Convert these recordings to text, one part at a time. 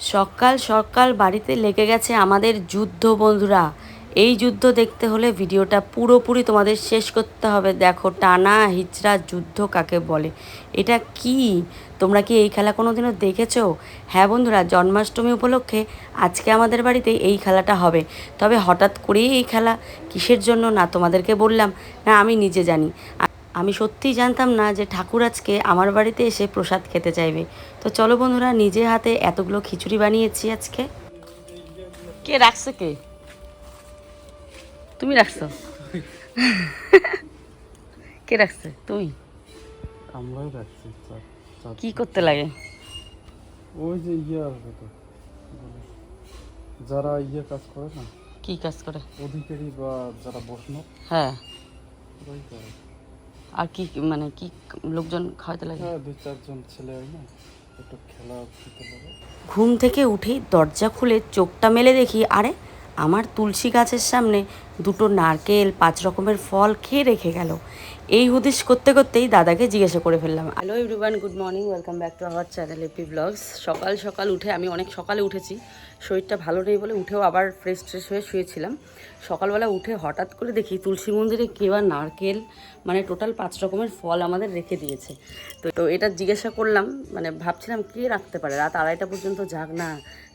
সকাল সকাল বাড়িতে লেগে গেছে আমাদের যুদ্ধ বন্ধুরা। এই যুদ্ধ দেখতে হলে ভিডিওটা পুরোপুরি তোমাদের শেষ করতে হবে। দেখো, টানা হিচড়া যুদ্ধ কাকে বলে? এটা কি? তোমরা কি এই খেলা কোনো দিনও দেখেছ? হ্যাঁ বন্ধুরা, জন্মাষ্টমী উপলক্ষে আজকে আমাদের বাড়িতে এই খেলাটা হবে। তবে হঠাৎ করেই এই খেলা কিসের জন্য না তোমাদেরকে বললাম, না আমি নিজে জানি। আমি সত্যিই জানতাম না যে ঠাকুর আজকে আমার বাড়িতে এসে প্রসাদ খেতে চাইবে। তো চলো বন্ধুরা নিজে হাতে এতগুলো খিচুড়ি বানিয়েছি আজকে। কে রাখছে কে? তুমি রাখছো? কে রাখছে? তুমি? আমরাই রাখছি কি করতে লাগে? ওই যে ইয়ে আসবে তো যারা ইয়ে কাজ করে না কি কাজ করে? অধিকারী বা যারা বৈষ্ণব হ্যাঁ। ওরাই করে। আর কি মানে কি লোকজন খাওয়াতে লাগে? হ্যাঁ দুই চারজন ছেলে হয় না একটু খেলা ঘুম থেকে উঠেই দরজা খুলে চোখটা মেলে দেখি আরে আমার তুলসী গাছের সামনে দুটো নারকেল পাঁচ রকমের ফল খেয়ে রেখে গেল। এই হুদিস করতে করতেই দাদাকে জিজ্ঞাসা করে ফেললাম hello everyone good morning welcome back to our channel AP blogs সকাল সকাল উঠে আমি অনেক সকালে উঠেছি শরীরটা ভালো নেই বলে উঠেও আবার ফ্রেশ ট্রেশ হয়ে শুয়েছিলাম। সকালবেলা উঠে হঠাৎ করে দেখি তুলসী মন্দিরে আর নারকেল মানে টোটাল পাঁচ রকমের ফল আমাদের রেখে দিয়েছে। তো তো এটা জিজ্ঞাসা করলাম মানে ভাবছিলাম কে রাখতে পারে? রাত আড়াইটা পর্যন্ত যাক না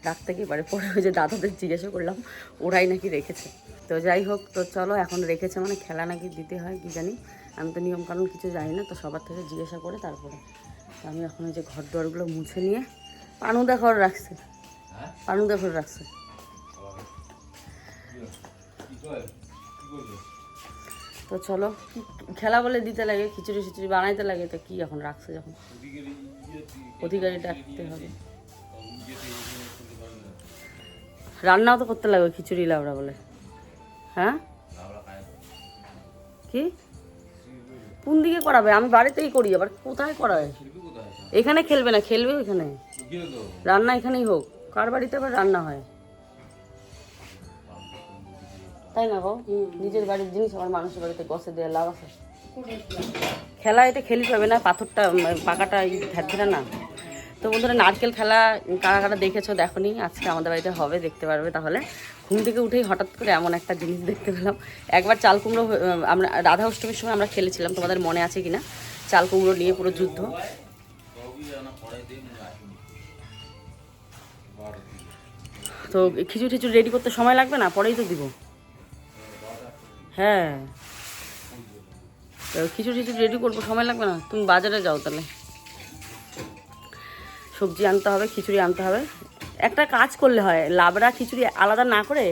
রাখতে কি পারে? পরে ওই যে দাদাদের জিজ্ঞাসা করলাম ওরাই নাকি রেখেছে। তো যাই হোক তো চলো এখন রেখেছে মানে খেলা নাকি দিতে হয় কি জানি। আমি তো নিয়মকানুন কিছু জানি না তো সবার থেকে জিজ্ঞাসা করে তারপরে। তো আমি এখন ওই যে ঘর দুয়ারগুলো মুছে নিয়ে পানুদা ঘর রাখছে। পানুদা ঘর রাখছে। তো চলো কি খেলা বলে দিতে লাগে, খিচুড়ি খিচুড়ি বানাইতে লাগে, তো কি এখন রাখছে যখন? অধিকারী ডাকতে হবে। রান্নাও তো করতে লাগবে, খিচুড়ি লাবড়া বলে। হ্যাঁ? কি? কোন দিকে করাবে? আমি বাড়িতেই করি, আবার কোথায় করাবে? এখানে খেলবে না, খেলবে এখানে রান্না এখানেই হোক। কার বাড়িতে আবার রান্না হয়? তাই না বাবু নিজের বাড়ির জিনিস আমার মানুষের বাড়িতে গসে দেওয়ার লাভ আছে। খেলা এটা খেলি পাবে না পাথরটা পাকাটা ধ্যার না। তো বন্ধুরা নারকেল খেলা কারা কারা দেখেছ দেখনি? আজকে আমাদের বাড়িতে হবে দেখতে পারবে তাহলে। ঘুম থেকে উঠেই হঠাৎ করে এমন একটা জিনিস দেখতে পেলাম। একবার চাল কুমড়ো আমরা রাধা অষ্টমীর সময় আমরা খেলেছিলাম তোমাদের মনে আছে কিনা? চাল কুমড়ো নিয়ে পুরো যুদ্ধ। তো খিচুড়ি টিচুড়ি রেডি করতে সময় লাগবে না? পরেই তো দিব। হ্যাঁ। তো খিচুড়ি টিচুড়ি রেডি করব, সময় লাগবে না। তুমি বাজারে যাও তাহলে। সবজি আনতে হবে, খিচুড়ি আনতে হবে। একটা কাজ করলে হয়, লাবড়া খিচুড়ি আলাদা না করে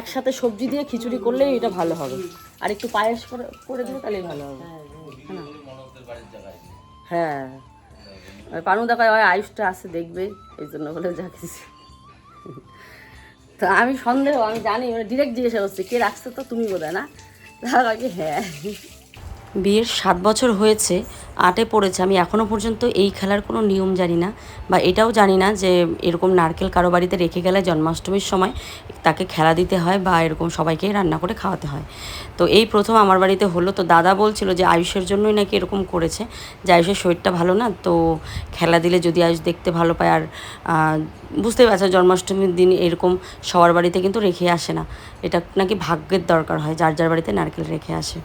একসাথে সবজি দিয়ে খিচুড়ি করলেই এটা ভালো হবে। আর একটু পায়েস করে করে দিলে তাহলেই ভালো হবে। হ্যাঁ? হ্যাঁ। পানু দেখা হয়, আয়ুষটা আছে দেখবে, এই জন্য বলে যাচ্ছি তো আমি সন্দেহ, আমি জানি মানে ডিরেক্ট জিজ্ঞাসা করছি, কে রাখছে তো? তুমি বোধ না। তার আগে হ্যাঁ। বিয়ের সাত বছর হয়েছে, আটে পড়েছে। আমি এখনও পর্যন্ত এই খেলার কোনো নিয়ম জানি না বা এটাও জানি না যে এরকম নারকেল কারও বাড়িতে রেখে গেলে জন্মাষ্টমীর সময় তাকে খেলা দিতে হয় বা এরকম সবাইকে রান্না করে খাওয়াতে হয়। তো এই প্রথম আমার বাড়িতে হলো। তো দাদা বলছিল যে আয়ুষের জন্যই নাকি এরকম করেছে যে আয়ুষের শরীরটা ভালো না, তো খেলা দিলে যদি আয়ুষ দেখতে ভালো পায় আর বুঝতেই পারছ জন্মাষ্টমীর দিন এরকম সবার বাড়িতে কিন্তু রেখে আসে না। এটা নাকি ভাগ্যের দরকার হয়, যার যার বাড়িতে নারকেল রেখে আসে।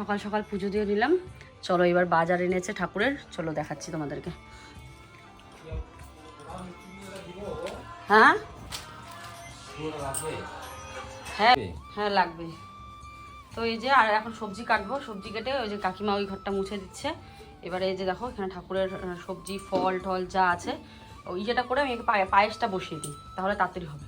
সকাল সকাল পুজো দিয়ে দিলাম চলো এবার বাজার এনেছে ঠাকুরের। চলো দেখাচ্ছি তোমাদেরকে। হ্যাঁ? হ্যাঁ হ্যাঁ লাগবে। তো এই যে, আর এখন সবজি কাটবো। সবজি কেটে ওই যে কাকিমা ওই ঘরটা মুছে দিচ্ছে। এবারে এই যে দেখো, এখানে ঠাকুরের সবজি, ফল, টল যা আছে, ওই যেটা করে আমি পায়েসটা বসিয়ে দিই। তাহলে তাড়াতাড়ি হবে।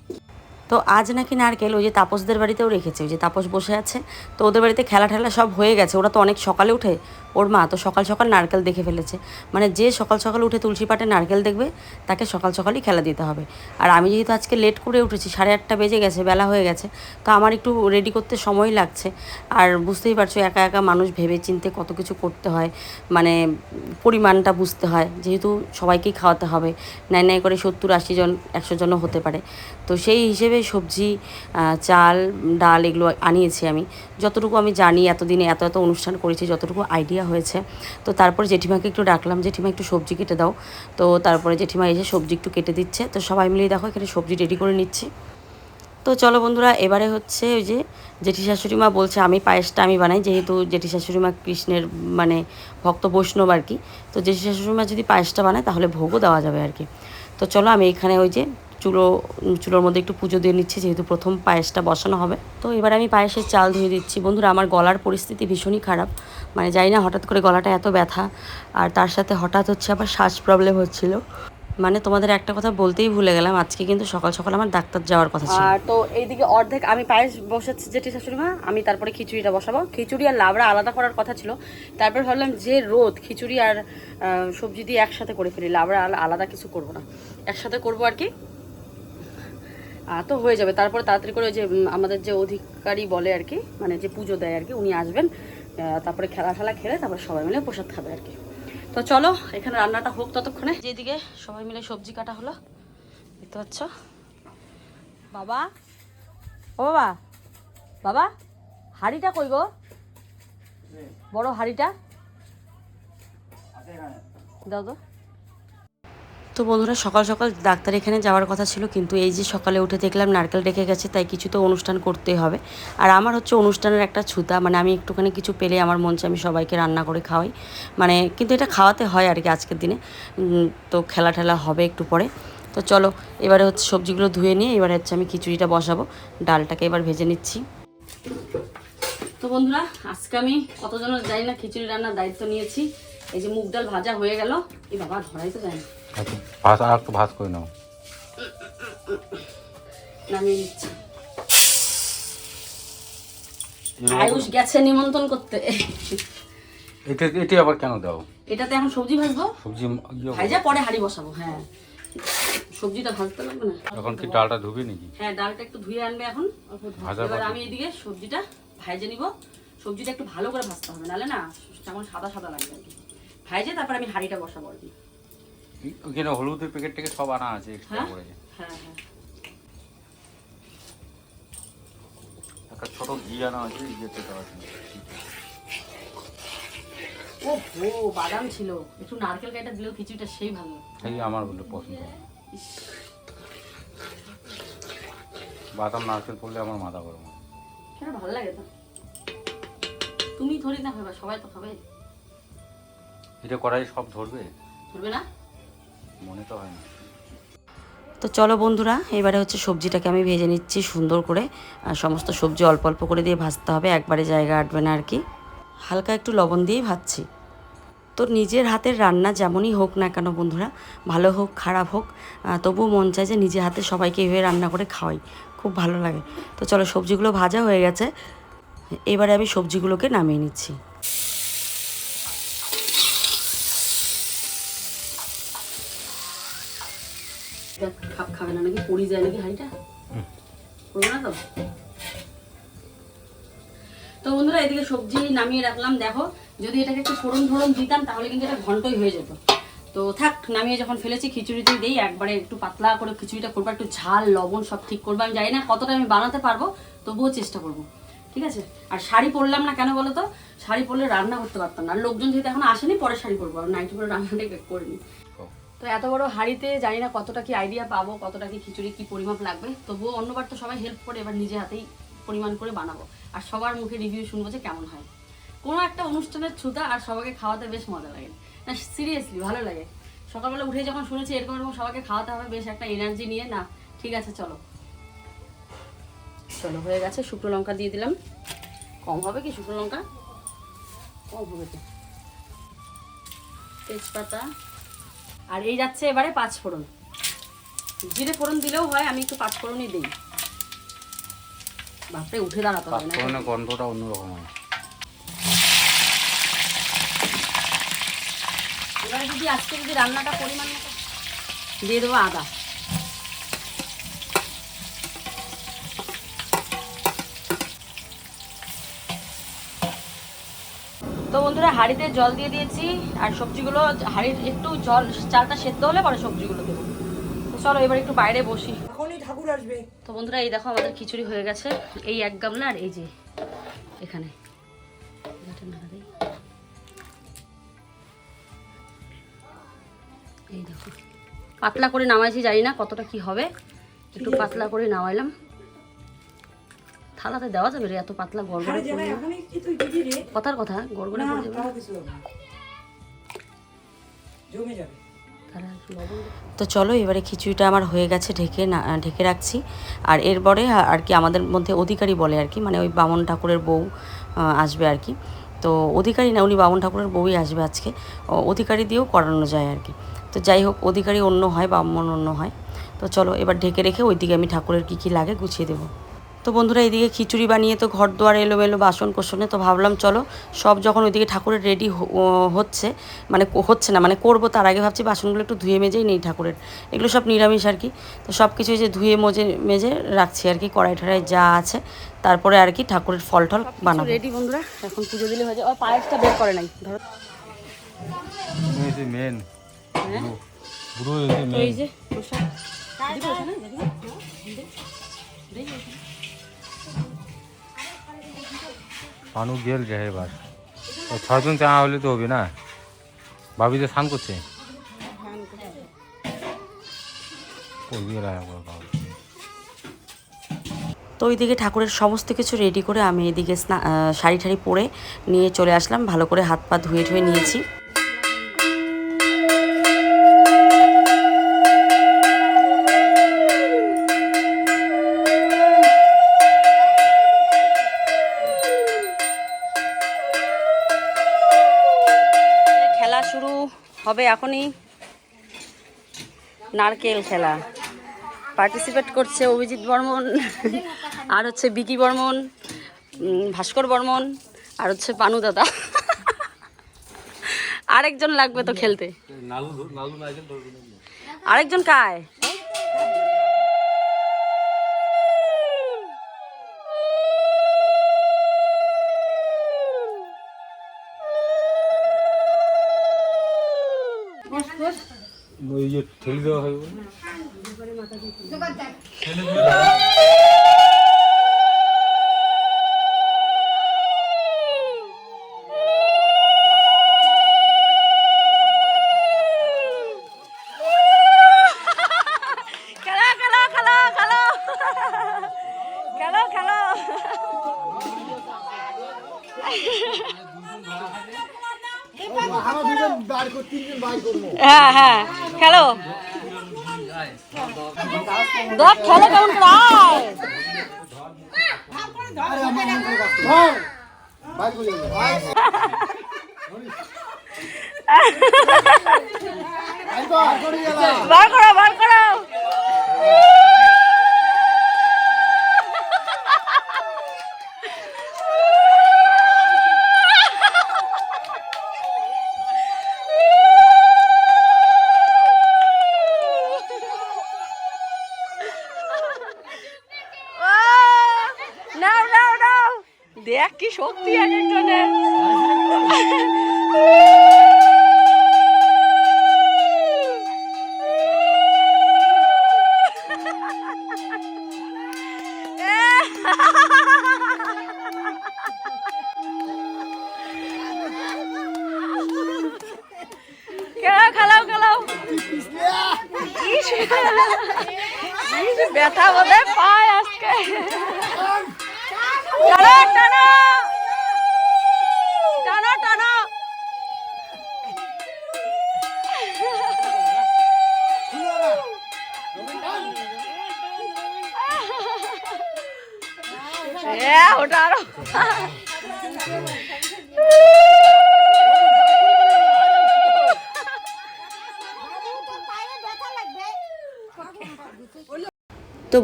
তো আজ নাকি নারকেল, ওই যে তাপসদের বাড়িতেও রেখেছে, ওই যে তাপস বসে আছে। তো ওদের বাড়িতে খেলা ঠেলা সব হয়ে গেছে, ওরা তো অনেক সকালে উঠে, ওর মা তো সকাল সকাল নারকেল দেখে ফেলেছে। মানে যে সকাল সকাল উঠে তুলসী পাটে নারকেল দেখবে, তাকে সকাল সকালই খেলা দিতে হবে। আর আমি যেহেতু আজকে লেট করে উঠেছি, সাড়ে আটটা বেজে গেছে, বেলা হয়ে গেছে, তো আমার একটু রেডি করতে সময় লাগছে। আর বুঝতেই পারছ, একা একা মানুষ ভেবে চিনতে কত কিছু করতে হয় মানে পরিমাণটা বুঝতে হয়। যেহেতু সবাইকেই খাওয়াতে হবে নাই নাই করে সত্তর আশি জন, একশো জনও হতে পারে। তো সেই হিসেবে অনুযায়ী সবজি চাল, ডাল এগুলো আনিয়েছি আমি। যতটুকু আমি জানি, এতদিনে এত এত অনুষ্ঠান করেছি, যতটুকু আইডিয়া হয়েছে। তো তারপরে জেঠিমাকে একটু ডাকলাম, জেঠিমা, একটু সবজি কেটে দাও। তো তারপরে জেঠিমা এসে সবজি একটু কেটে দিচ্ছে। তো সবাই মিলেই দেখো, এখানে সবজি রেডি করে নিচ্ছি। তো চলো বন্ধুরা, এবারে হচ্ছে ওই যে জেঠি শাশুড়ি মা বলছে, আমি পায়েসটা আমি বানাই। যেহেতু জেঠি শাশুড়ি মা কৃষ্ণের মানে ভক্ত বৈষ্ণব আর কি। তো জেঠি শাশুড়ি মা যদি পায়েসটা বানায়, তাহলে ভোগও দেওয়া যাবে আর কি। তো চলো, আমি এখানে ওই যে চুলো, চুলোর মধ্যে একটু পুজো দিয়ে নিচ্ছি, যেহেতু প্রথম পায়েসটা বসানো হবে। তো এবার আমি পায়েসের চাল ধুয়ে দিচ্ছি। বন্ধুরা, আমার গলার পরিস্থিতি ভীষণই খারাপ। মানে জানি না, হঠাৎ করে গলাটা এত ব্যথা। আর তার সাথে হঠাৎ হচ্ছে আবার শ্বাস প্রবলেম হচ্ছিল। মানে তোমাদের একটা কথা বলতেই ভুলে গেলাম, আজকে কিন্তু সকাল সকাল আমার ডাক্তার যাওয়ার কথা ছিল। আর তো এইদিকে অর্ধেক আমি পায়েস বসাচ্ছি, জেঠি শাশুড়ি মা, আমি তারপরে খিচুড়িটা বসাবো। খিচুড়ি আর লাবড়া আলাদা করার কথা ছিল। তারপর ভাবলাম যে রোদ, খিচুড়ি আর সবজি দিয়ে একসাথে করে ফেলি। লাবড়া আলাদা কিছু করব না। একসাথে করব আর কি। তো হয়ে যাবে। তারপরে তাড়াতাড়ি করে যে আমাদের যে অধিকারী বলে আর কি মানে যে পুজো দেয় আর কি, উনি আসবেন। তারপরে খেলা খেলা খেলে তারপরে সবাই মিলে প্রসাদ খাবে আর কি। তো চলো, এখানে রান্নাটা হোক ততক্ষণে। যেদিকে সবাই মিলে সবজি কাটা হলো, দেখতে পাচ্ছ? বাবা? ও বাবা? বাবা? হাড়িটা কই গো? বড় হাড়িটা? তো। তো বন্ধুরা, সকাল সকাল ডাক্তার এখানে যাওয়ার কথা ছিল, কিন্তু এই যে সকালে উঠে দেখলাম নারকেল রেখে গেছে, তাই কিছু তো অনুষ্ঠান করতেই হবে। আর আমার হচ্ছে অনুষ্ঠানের একটা ছুতা মানে আমি একটুখানি কিছু পেলে আমার মন আমি সবাইকে রান্না করে খাওয়াই। মানে কিন্তু এটা খাওয়াতে হয় আর কি আজকের দিনে। তো খেলা ঠেলা হবে একটু পরে। তো চলো, এবারে হচ্ছে সবজিগুলো ধুয়ে নিয়ে এবারে হচ্ছে আমি খিচুড়িটা বসাবো, ডালটাকে এবার ভেজে নিচ্ছি। তো বন্ধুরা, আজকে আমি কতজনের জানি না খিচুড়ি রান্নার দায়িত্ব নিয়েছি। এই যে মুগ ডাল ভাজা হয়ে গেল। এই বাবা, ধরাই তো যায় না। আচ্ছা, ভাত আর একটু ভাত করে নাও। নামিয়ে নিচ্ছি। আয়ুষ গেছে নিমন্ত্রণ করতে। এটা এটি আবার কেন দাও? এটাতে এখন সবজি ভাজবো? সবজি ইয়ে ভাজা পরে হাঁড়ি বসাবো হ্যাঁ। সবজিটা ভাজতে লাগবে না। এখন কি ডালটা ধুবি নাকি? হ্যাঁ ডালটা একটু ধুয়ে আনবে এখন। ভাজা এবার আমি এদিকে সবজিটা ভাজে নিব। সবজিটা একটু ভালো করে ভাজতে হবে নাহলে না কেমন সাদা সাদা লাগবে আর কি। ভাজে তারপর আমি হাঁড়িটা বসাবো আর কি। ওখানে হলুদের প্যাকেট থেকে সব আনা আছে এক্সট্রা হ্যাঁ? করে। হ্যাঁ হ্যাঁ। একটা ছোট ঘি আনা আছে জন্য। ও হো বাদাম ছিল। একটু নারকেল গাইটা দিলেও খিচুড়িটা সেই ভালো। সেই আমার বলে পছন্দ। বাদাম নারকেল পড়লে আমার মাথা গরম হয়। ভালো লাগে তো? তুমি ধরি না খাবে সবাই তো খাবে। এটা করাই সব ধরবে? ধরবে না? মনে তো হয় না। তো চলো বন্ধুরা, এবারে হচ্ছে সবজিটাকে আমি ভেজে নিচ্ছি সুন্দর করে। আর সমস্ত সবজি অল্প অল্প করে দিয়ে ভাজতে হবে, একবারে জায়গা আটবে না আর কি। হালকা একটু লবণ দিয়েই ভাজছি। তো নিজের হাতের রান্না যেমনই হোক না কেন বন্ধুরা, ভালো হোক, খারাপ হোক তবুও মন চায় যে নিজের হাতে সবাইকে এভাবে রান্না করে খাওয়াই। খুব ভালো লাগে। তো চলো সবজিগুলো ভাজা হয়ে গেছে। এবারে আমি সবজিগুলোকে নামিয়ে নিচ্ছি। পড়ে যায় নাকি হাঁড়িটা? পড়বে না তো? তো বন্ধুরা এদিকে সবজি নামিয়ে রাখলাম। দেখো যদি এটাকে একটু ফোড়ন ফোড়ন দিতাম তাহলে কিন্তু এটা ঘন্টই হয়ে যেত। তো থাক নামিয়ে যখন ফেলেছি খিচুড়িতেই দিই একবারে একটু পাতলা করে খিচুড়িটা করব একটু ঝাল লবণ সব ঠিক করব। আমি জানি না কতটা আমি বানাতে পারব তবুও চেষ্টা করব। ঠিক আছে? আর শাড়ি পরলাম না কেন বলো তো? শাড়ি পরলে রান্না করতে পারতাম না। আর লোকজন যেহেতু এখন আসেনি পরে শাড়ি পরবো। আর নাইটি পরে রান্নাটা করিনি। ও, তো এত বড় হাঁড়িতে জানি না কতটা কি আইডিয়া পাবো, কতটা কি খিচুড়ি, কি পরিমাপ লাগবে। তবুও অন্যবার তো সবাই হেল্প করে এবার নিজে হাতেই পরিমাণ করে বানাবো। আর সবার মুখে রিভিউ শুনব যে কেমন হয়। কোনো একটা অনুষ্ঠানের ছুতা আর সবাইকে খাওয়াতে বেশ মজা লাগে। না সিরিয়াসলি ভালো লাগে। সকালবেলা উঠে যখন শুনেছি এরকম এরকম সবাইকে খাওয়াতে হবে, বেশ একটা এনার্জি নিয়ে, না, ঠিক আছে, চলো। চলো, হয়ে গেছে, শুকনো লঙ্কা দিয়ে দিলাম। কম হবে কি শুকনো লঙ্কা? কম হবে তো। তেজপাতা আর এই যাচ্ছে এবারে পাঁচ ফোড়ন। জিরে ফোড়ন দিলেও হয় আমি একটু পাঁচ ফোড়নই দিই। বাপরে উঠে দাঁড়াতে হবে না ফোড়নের গন্ধটা অন্যরকম হয় এবারে যদি আজকে যদি রান্নাটা পরিমাণ মতো দিয়ে দেবো আদা। তো বন্ধুরা হাঁড়িতে জল দিয়ে দিয়েছি আর সবজিগুলো হাঁড়ির একটু জল চালটা সেদ্ধ হলে পরে সবজিগুলো দেবো। তো চলো এবার একটু বাইরে বসি। এখনই ঠাকুর আসবে। তো বন্ধুরা এই দেখো আমাদের খিচুড়ি হয়ে গেছে। এই এক গামলা আর এই যে এখানে। এই দেখো। পাতলা করে নামাইছি জানি না কতটা কি হবে। একটু পাতলা করে নামাইলাম। থালাতে দেওয়া যাবে রে এত পাতলা গড়গড়ে রে? কথার কথা গড়গড়ে পড়ে যাবে। তো চলো এবারে খিচুড়িটা আমার হয়ে গেছে ঢেকে না ঢেকে রাখছি। আর এরপরে আর কি আমাদের মধ্যে অধিকারী বলে আর কি মানে ওই বামন ঠাকুরের বউ আসবে আর কি। তো অধিকারী না উনি বামন ঠাকুরের বউই আসবে আজকে। ও, অধিকারী দিয়েও করানো যায় আর কি। তো যাই হোক অধিকারী অন্য হয় বামন অন্য হয়। তো চলো এবার ঢেকে রেখে ওইদিকে আমি ঠাকুরের কী কী লাগে গুছিয়ে দেবো। তো বন্ধুরা এদিকে খিচুড়ি বানিয়ে তো ঘর দুয়ার এলোমেলো বাসন কোসনে তো ভাবলাম চলো সব যখন ওইদিকে ঠাকুরের রেডি হচ্ছে মানে হচ্ছে না মানে করব তার আগে ভাবছি বাসনগুলো একটু ধুয়ে মেজেই নেই ঠাকুরের। এগুলো সব নিরামিষ আর কি তো সব কিছুই যে ধুয়ে মজে মেজে রাখছি আর কি কড়াই ঠড়াই যা আছে তারপরে আর কি ঠাকুরের ফল টল বানাবো। রেডি বন্ধুরা এখন পুজো দিলে হয়ে যায় পায়েসটা বের করে নাই ধরো। মেন এই যে পানু গেল যে এবার ছজন চা হলে তো হবে না? ভাবি তো স্নান করছে? তো ওই দিকে তো ওইদিকে ঠাকুরের সমস্ত কিছু রেডি করে আমি এদিকে শাড়ি ঠাড়ি পরে নিয়ে চলে আসলাম। ভালো করে হাত পা ধুয়ে ধুয়ে নিয়েছি। হবে এখনই নারকেল খেলা। পার্টিসিপেট করছে অভিজিৎ বর্মন আর হচ্ছে বিকি বর্মন ভাস্কর বর্মন আর হচ্ছে পানু দাদা। আরেকজন লাগবে তো খেলতে। আরেকজন কায় ওই যে ঠেলে দেওয়া হবে খেলো খেলো খেলো খেলো খেলো খেলো হ্যাঁ হ্যাঁ খেলো। দেখ খেলে কেমন বার করো বার করো নাও নাও নাও দেখ কি শক্তি এক একজনের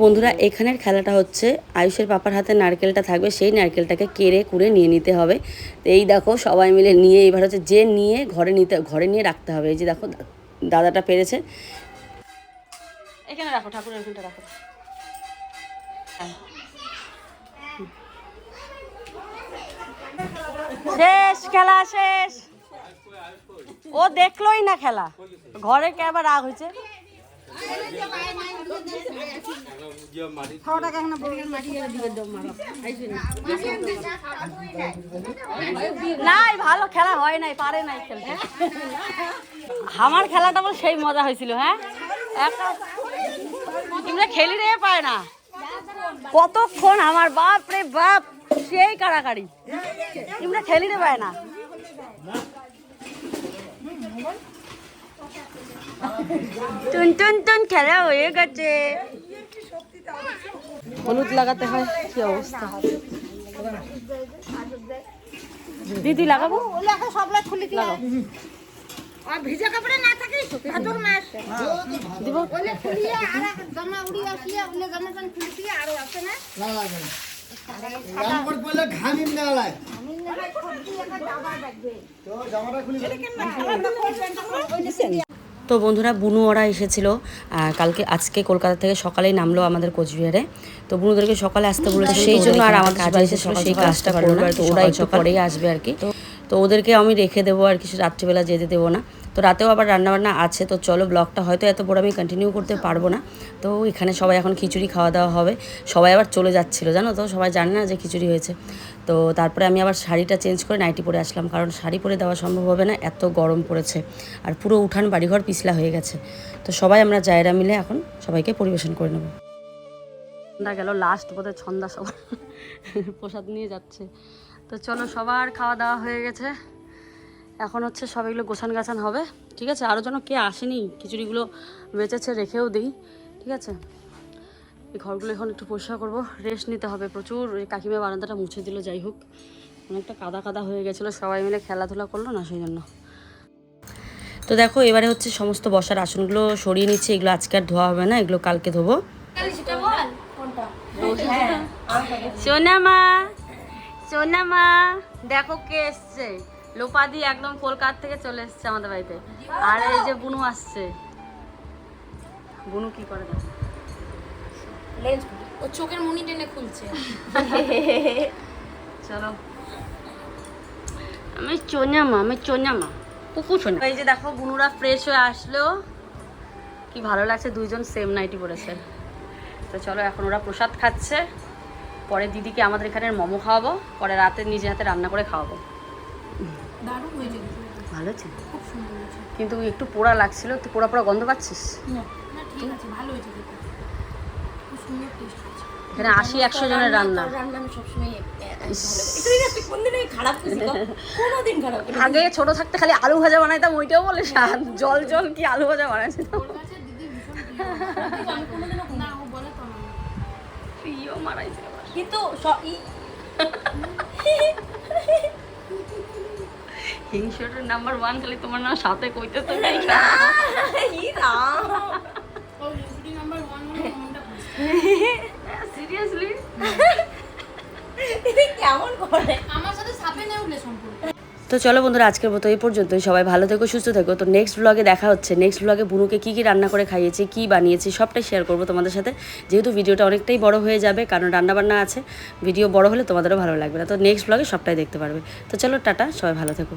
বন্ধুরা, এখানের খেলাটা হচ্ছে আয়ুষের পাপার হাতে নারকেলটা থাকবে, সেই নারকেলটাকে কেড়ে কুড়ে নিয়ে নিতে হবে। তো এই দেখো, সবাই মিলে নিয়ে এবার হচ্ছে যে নিয়ে ঘরে নিতে, ঘরে নিয়ে রাখতে হবে। এই যে দেখো, দাদাটা পেরেছে। এখানে রাখো, ঠাকুরের এখানটা রাখো। শেষ, খেলা শেষ। ও দেখলোই না খেলা। ঘরে কে আবার রাগ হয়েছে? নাই, ভালো খেলা হয় নাই, পারে নাই খেলতে। আমার খেলাটা বল সেই মজা হয়েছিল হ্যাঁ? তোমরা খেলি রে, পায় না। কতক্ষণ আমার বাপ রে বাপ, সেই কাড়াকাড়ি। তোমরা খেলি রে, পায় না। টুন টুন টুন খেলা হয়ে গেছে। হলুদ লাগাতে হয় কি অবস্থা? দিদি লাগাবো? লাগাও। আর ভিজা কাপড়ে না? থাকে ভাদর মাস দিব ওলে খুলিয়ে আর জামা উড়ি আসিয়ে ওলে জামা জান খুলিয়ে আরও আছে না জামাকাপড় পরলে ঘামিম না লাই না সবজি একটা দাবা দেখবে তো জামাটা খুলি তো বন্ধুরা বুনু ওরা এসেছিল কালকে আজকে কলকাতা থেকে সকালেই নামলো আমাদের কোচবিহারে। তো বুনুদেরকে সকালে আসতে বলেছে সেই জন্য আর আমার কাজ এসেছিল সেই কাজটা করব আর ওরা একটু পরেই আসবে আর কি। তো ওদেরকে আমি রেখে দেবো আর কি রাত্রিবেলা যেতে দেবো না। তো রাতেও আবার রান্নাবান্না আছে তো চলো ব্লগটা হয়তো এত বড় আমি কন্টিনিউ করতে পারব না। তো এখানে সবাই এখন খিচুড়ি খাওয়া দাওয়া হবে সবাই আবার চলে যাচ্ছিল জানো তো? সবাই জানে না যে খিচুড়ি হয়েছে। তো তারপরে আমি আবার শাড়িটা চেঞ্জ করে নাইটি পরে আসলাম, কারণ শাড়ি পরে দেওয়া সম্ভব হবে না, এত গরম পড়েছে। আর পুরো উঠান বাড়িঘর পিছলা হয়ে গেছে। তো সবাই আমরা জায়রা মিলে এখন সবাইকে পরিবেশন করে নেব। সন্ধ্যা গেল লাস্ট বোধহয় ছন্দা সবার প্রসাদ নিয়ে যাচ্ছে। তো চলো, সবার খাওয়া দাওয়া হয়ে গেছে। এখন হচ্ছে সবাইগুলো গোছান গাছান হবে, ঠিক আছে? আরও যেন কে আসেনি, খিচুড়িগুলো বেঁচেছে রেখেও দিই, ঠিক আছে? এই ঘরগুলো এখন একটু পরিষ্কার করব। রেস্ট নিতে হবে প্রচুর। কাকিমা বারান্দাটা মুছে দিল, যাই হোক। অনেকটা কাদা কাদা হয়ে গেছিল, সবাই মিলে খেলাধুলা করল না সেই জন্য। তো দেখো, এবারে হচ্ছে সমস্ত বসার আসনগুলো সরিয়ে নিচ্ছে। এগুলো আজকে আর ধোয়া হবে না, এগুলো কালকে ধোবো। সোনামা সোনামা দেখো কে এসছে। লোপাদি একদম কলকাতা থেকে চলে এসছে আমাদের বাড়িতে। আর এই যে বুনু আসছে। বুনু কি করে দেখো? ও চোখের মনি টেনে খুলছে। চলো। আমি চোনামা আমি চোনামা কুকু চোনা এই যে দেখো বুনুরা ফ্রেশ হয়ে আসলো। কি ভালো লাগছে দুইজন সেম নাইটি পরেছে তো চলো এখন ওরা প্রসাদ খাচ্ছে। পরে দিদিকে আমাদের এখানে মোমো খাওয়াবো। পরে রাতে নিজে হাতে রান্না করে খাওয়াবো। দারুণ হয়েছে ভালো সুন্দর কিন্তু একটু পোড়া লাগছিল। তুই পোড়া পোড়া গন্ধ পাচ্ছিস? না ঠিক আছে ভালো হয়েছে সুন্দর টেস্ট হয়েছে এখানে আশি একশো জনের রান্না। আগে ছোট থাকতে খালি আলু ভাজা বানাইতাম ওইটাও বলে স্বাদ জল জল কি আলু ভাজা বানাইছে? ওর কাছে দিদি ভীষণ প্রিয়। কিন্তু না হিংসুটের নাম্বার ওয়ান খালি তোমার নাম সাথে কইতে তো নাই। ও নাম্বার ওয়ান মানে মনটা সিরিয়াসলি আমার সাথে সাপে সম্পর্ক তো চলো বন্ধুরা আজকের মতো এই পর্যন্তই। সবাই ভালো থেকো সুস্থ থেকো। তো নেক্সট ব্লগে দেখা হচ্ছে। নেক্সট ব্লগে বুনুকে কী কী রান্না করে খাইয়েছি কী বানিয়েছি সবটাই শেয়ার করব তোমাদের সাথে। যেহেতু ভিডিওটা অনেকটাই বড় হয়ে যাবে কারণ রান্নাবান্না আছে ভিডিও বড় হলে তোমাদেরও ভালো লাগবে না। তো নেক্সট ব্লগে সবটাই দেখতে পারবে। তো চলো টাটা সবাই ভালো থেকো।